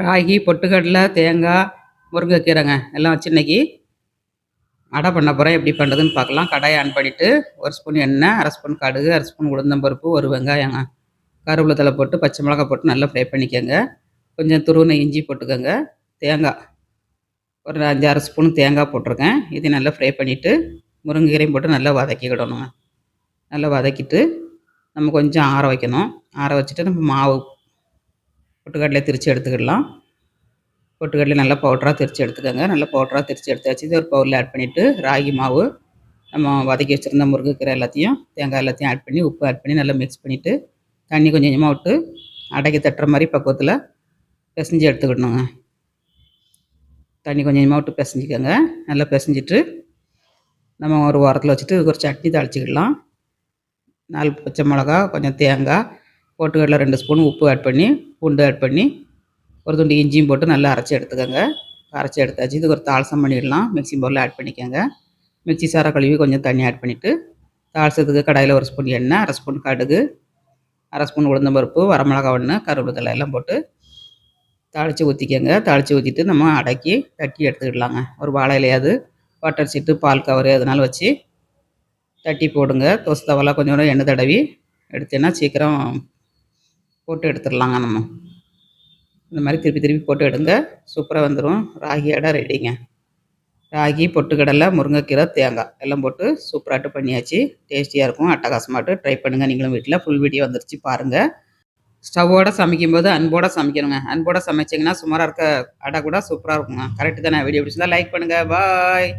ராகி பொட்டுக்கடலை தேங்காய் முருங்கைக்கீரைங்க. எல்லாம் வச்சு இன்னைக்கு அடை பண்ண போகிறேன் எப்படி பண்ணுறதுன்னு பார்க்கலாம். கடாயை ஆன் பண்ணிவிட்டு ஒரு ஸ்பூன் எண்ணெய் அரை ஸ்பூன் கடுகு அரை ஸ்பூன் உளுந்தம்பருப்பு ஒரு வெங்காயங்க கருவேப்பிலை தலை போட்டு பச்சை மிளகாய் போட்டு நல்லா ஃப்ரை பண்ணிக்கோங்க. கொஞ்சம் துருவின இஞ்சி போட்டுக்கோங்க. தேங்காய். ஒரு அஞ்சு அரை ஸ்பூன் தேங்காய் போட்டிருக்கேன். இது நல்லா ஃப்ரை பண்ணிவிட்டு முருங்கைக்கீரையும் போட்டு நல்லா வதக்கிக்கிடணுங்க. நல்லா வதக்கிட்டு நம்ம கொஞ்சம் ஆற வைக்கணும். ஆற வச்சுட்டு நம்ம மாவு பொட்டுக்கடலையை திரித்து எடுத்துக்கிடலாம். பொட்டுக்கடலை நல்லா பவுட்ராக திரித்து எடுத்துக்கோங்க. நல்லா பவுட்ராக திரித்து எடுத்தாச்சு. இது ஒரு பவுலில் ஆட் பண்ணிவிட்டு ராகி மாவு நம்ம வதக்கி வச்சுருந்த முருங்கைக்கீரை எல்லாத்தையும் தேங்காய் எல்லாத்தையும் ஆட் பண்ணி உப்பு ஆட் பண்ணி நல்லா மிக்ஸ் பண்ணிவிட்டு தண்ணி கொஞ்சம் கொஞ்சமாக விட்டு அடைக்கி தட்டுற மாதிரி பக்குவத்தில் பிசைஞ்சு எடுத்துக்கிடணுங்க தண்ணி கொஞ்சம் கொஞ்சமாக விட்டு பிசைஞ்சிக்கோங்க. நல்லா பிசைஞ்சிட்டு நம்ம ஒரு வாரத்தில் வச்சுட்டு ஒரு சட்னி தாளிச்சிக்கிடலாம். நாலு பச்சை மிளகா கொஞ்சம் தேங்காய் போட்டுக்கடலை ரெண்டு ஸ்பூன் உப்பு ஆட் பண்ணி பூண்டு ஆட் பண்ணி ஒரு துண்டு இஞ்சியும் போட்டு நல்லா அரைச்சி எடுத்துக்கோங்க. அரைச்சி எடுத்தாச்சு. இதுக்கு ஒரு தாளசம் பண்ணிடலாம். மிக்சி பவுலில் ஆட் பண்ணிக்கோங்க. மிக்ஸி சாரை கழுவி கொஞ்சம் தண்ணி ஆட் பண்ணிவிட்டு தாளசத்துக்கு கடாயில் ஒரு ஸ்பூன் எண்ணெய் அரை ஸ்பூன் கடுகு அரை ஸ்பூன் உளுந்தம்பருப்பு வரமிளகா ஒன்று கருவேப்பிலை எல்லாம் போட்டு தாளித்து ஊற்றிக்கோங்க தாளித்து ஊற்றிட்டு நம்ம அடக்கி தட்டி எடுத்துக்கிடலாங்க. ஒரு வாழை இலையாவது வாட்டர் சீட்டு பால் கவர் அதனால் வச்சு தட்டி போடுங்க. தோசை தவெல்லாம் கொஞ்சம் எண்ணெய் தடவி எடுத்தேன்னா சீக்கிரம் போட்டு எடுத்துடலாங்க நம்ம. இந்த மாதிரி திருப்பி திருப்பி போட்டு எடுங்க. சூப்பராக வந்துடும் ராகி அடை ரெடிங்க ராகி பொட்டுக்கடலை முருங்கைக்கீரை தேங்காய் எல்லாம் போட்டு சூப்பராட்டு பண்ணியாச்சு. டேஸ்டியாக இருக்கும். அட்டகாசமாட்டு ட்ரை பண்ணுங்கள் நீங்களும் வீட்டில் ஃபுல் வீடியோ வந்துருச்சு பாருங்கள் ஸ்டவ்வோட சமைக்கும்போது அன்போட சமைக்கணுங்க. அன்போட சமைச்சிங்கன்னா சுமாராக இருக்க அடை கூட சூப்பராக இருக்குங்க. கரெக்டு தானே? வீடியோ பிடிச்சிருந்தா லைக் பண்ணுங்கள் பாய்